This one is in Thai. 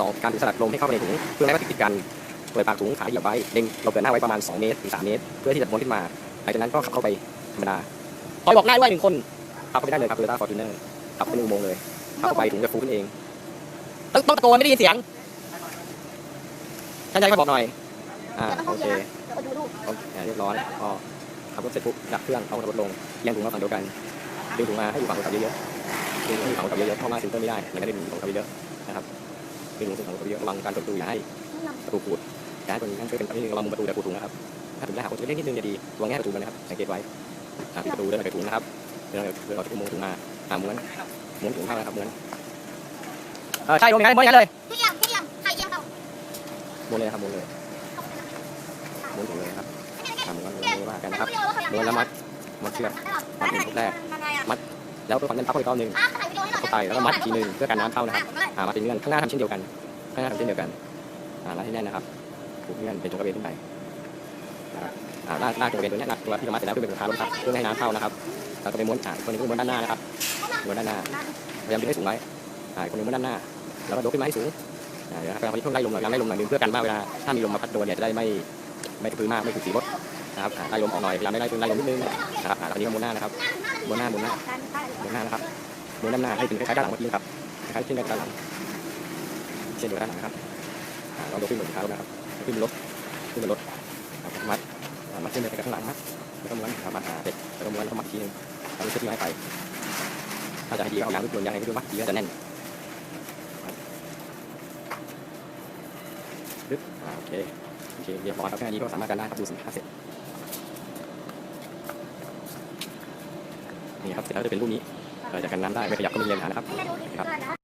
สองการดึงสลัดลมให้เข้าไปในถุงเพื่อให้วัตถุติดกันเปิดปากถุงขาเหยียบไว้เล็งเราเกินหน้าไว้ประมาณ 2 เมตรถึง3เมตร เพื่อที่จะม้วนขึ้นมาหลังจากนั้นก็ขับเข้าไปธรรมดาคอยบอกหน้าด้วยหนึ่งคนขับเข้าไปได้เลยครับโตโยต้าฟอร์จูเนอร์ขับเข้าไปในอุโมงค์เลยขับเข้าไปถุงจะฟูขึ้นเองต้องต้องตะโกนไม่ได้ยินเสียงท่านใจก็บอกหน่อยอ่าโอเคโอเคอ่าเรียบร้อยพอขับรถเสร็จปุ๊บดับเครื่องเอารถลงเอียงถุงมาฝั่งเดียวกันดึงถุงมาให้อยู่ฝั่งคนขับเยอะๆดึงให้อยู่ฝั่งคนขับเยอะๆเพราะว่าซิลเตอร์ไม่ได้มันก็ได้ดึงฝั่งคนขับเยอะๆนะครับ ดึงถุงฝั่งคนขับเยอะระวังการเปิดประตูอย่าให้ประตูขูดอย่าให้ตัวนี้นั่นช่วยเป็นนิดนึงระวังมุมประตูอย่าขูดถุงนะครับถ้าถุงแรกหักจะเล็กนิดนึงจะดีระวังแง่ประตูมันนะครับสังเกตไว้อ่าปิดประตูเดินออกจากถุงนะครับเดินออกเดินออกจากอุโมงค์ถุงมาหาม้วนม้วนถุงเข้านะครับม้วนเออใช่ลงอย่างนั้นม้วนอย่างนั้นเลยพี่เอี่ยมพี่เอี่ยมใครเอี่ยมเราม้วนเลยนะครับม้วนเลยม้วนถุงเลยนะครับอ่าม้วนม้วนไม่ว่ากันนะครับวิดีโอแล้วเขาม้วนแล้วมัดมัดเชือกมัดหนึ่งทุกแรกแล้วตัวความแน่นพับเข้าไปรอบหนึง เข้าไปแล้วก็มัดอีกทีหนึงเพื่อกันน้ำเข้านะครับอ่ามาเป็นเงื่อนข้างหน้าทำเช่นเดียวกันข้างหน้าทำเช่นเดียวกันอ่าลากให้แน่นนะครับผูกเงื่อนเป็นจงกระเบนขึ้นไปนะครับอ่าลากลากจงกระเบนตัวเนี้ยลากตัวที่เรามัดเสร็จแล้วเพื่อเป็นขาลงครับเพื่อไม่ให้น้ำเข้านะครับแล้วก็ไปม้วนอ่าคนหนึงก็ม้วนด้านหน้านะครับม้วนด้านหน้าพยายามดึงให้สูงไว้อ่าอีกคนหนึงม้วนด้านหน้าแล้วก็ยกขึ้นมาให้สูงอ่าเดี๋ยวนะครับพยายามเพิ่มไล่ลมหน่อยพยายามไล่ลมหน่อยนึงเพื่อกันว่าเวลาถ้ามีลมมาพัดโดนเนี่ยจะได้ไม่ไม่กระพือมากไม่ถูกสีรถนะครับอ่าไล่ลมออกหน่อยพยายามไม่ไล่ไล่ลมนิดนึงนะครับอ่าตอนนี้ก็ม้วนหน้านะครับม้วนหน้าม้วนหน้าม้วนหน้านะครับ ม้วนด้านหน้าให้เป็นคล้ายๆด้านหลังเมื่อกี้ครับคล้ายๆเช่นด้านหลังเช่นเดียวกับด้านหลังนะครับอ่าเราดูขึ้นบนเท้านะครับขึ้นบนรถขึ้นบนรถมัดมัดเช่นเดียวกับข้างหลังมัดแล้วก็ม้วนครับมัดหาเสร็จแล้วก็ม้วนแล้วก็มัดทีนึงแล้วก็เชือกที่ไม้ไปถ้าจะให้ดีก็เอายางรถยนต์ยางอะไรก็ดูมัดดีก็จะแน่นปึ๊บโอเคโอเคเรียบร้อยครับแค่นี้ก็สามารถกันได้ครับดูสินค้าเสร็จนี่ครับเสร็จแล้วจะเป็นรูปนี้ จากกันน้ำได้ไม่ขยับก็ไม่มีปัญหานะครับครับ